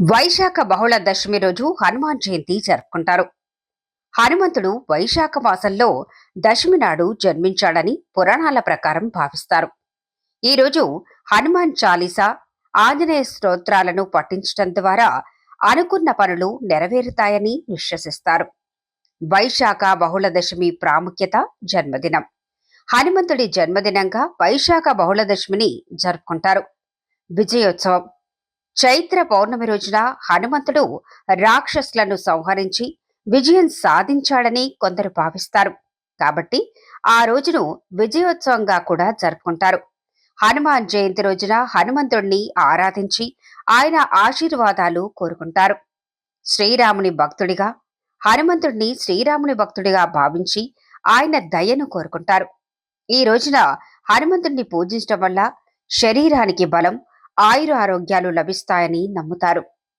వైశాఖ బహుళ దశమి రోజు హనుమాన్ జయంతి జరుపుకుంటారు. హనుమంతుడు వైశాఖ మాసంలో దశమి నాడు జన్మించాడని పురాణాల ప్రకారం భావిస్తారు. ఈ రోజు హనుమాన్ చాలీసా ఆంజనేయ స్తోత్రాలను పఠించడం ద్వారా అనుకున్న పనులు నెరవేరుతాయని విశ్వసిస్తారు. వైశాఖ బహుళ దశమి ప్రాముఖ్యత జన్మదినం. హనుమంతుడి జన్మదినంగా వైశాఖ బహుళ దశమిని జరుపుకుంటారు. విజయోత్సవం చైత్ర పౌర్ణమి రోజున హనుమంతుడు రాక్షసులను సంహరించి విజయం సాధించాడని కొందరు భావిస్తారు. కాబట్టి ఆ రోజును విజయోత్సవంగా కూడా జరుపుకుంటారు. హనుమాన్ జయంతి రోజున హనుమంతుడిని ఆరాధించి ఆయన ఆశీర్వాదాలు కోరుకుంటారు. శ్రీరాముని భక్తుడిగా హనుమంతుడిని శ్రీరాముని భక్తుడిగా భావించి ఆయన దయను కోరుకుంటారు. ఈ రోజున హనుమంతుడిని పూజించడం వల్ల శరీరానికి బలం ఆయుర ఆరోగ్యాలు లభిస్తాయని నమ్ముతారు.